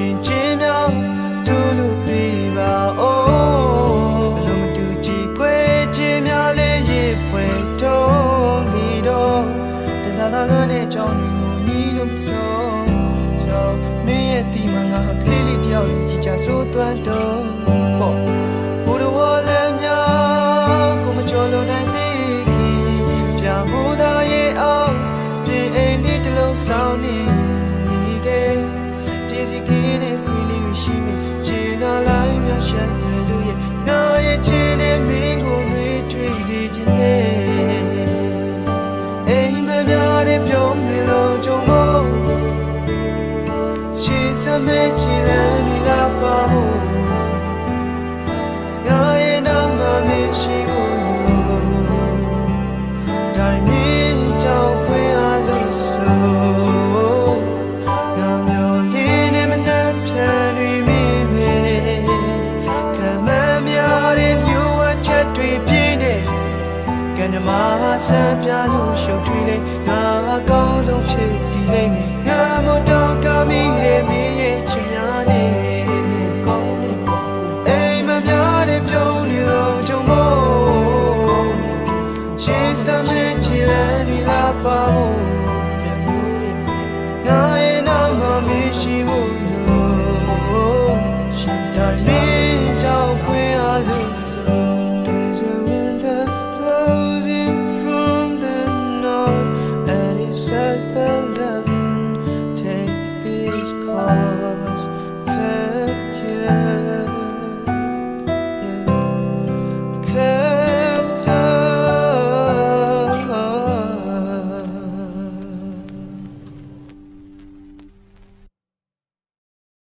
ရှင်ချင်းမြောင်တူလို့ပြပါအိုးဘလုံးမတူကြည်ကွယ်ချင်းမြောင်လေးရေဖွဲတော့လီတော့တစားသားလွန်းတဲ့ကြောင်းတွေကိုညီလို့မစုံရောက်မင်းရဲ့ဒီမှာငါကလေးလေးတယောက်လေးချီချဆိုးသွမ်းတော့ပေါ့ဘူတော်ဝလမ်းမြောင်ကိုမချော်လွန်နိုင်သေးခင်ပြမိုးသားရဲ့အောင်ပြင်းအိမ်လေးတစ်လုံးဆောင်နေ ရဲ့ခွေလေးတွေရှိမယ်ခြေနာလိုက်များရှိုင်မယ်လို့ရဲ့ငါရဲ့ခြေနဲ့မင်းကိုမွေးတွေ့စေခြင်းနဲ့အိမ်မပြားတဲ့ပြုံးတွေလုံးကြုံမို့ရှေးစမဲ့ခြေလမ်းတွေလာပါမို့ ဆန်းပြလို့ရှုပ်ထွေးလေငါအကောင်းဆုံးဖြစ်တည်လိမ့်မယ် says the love.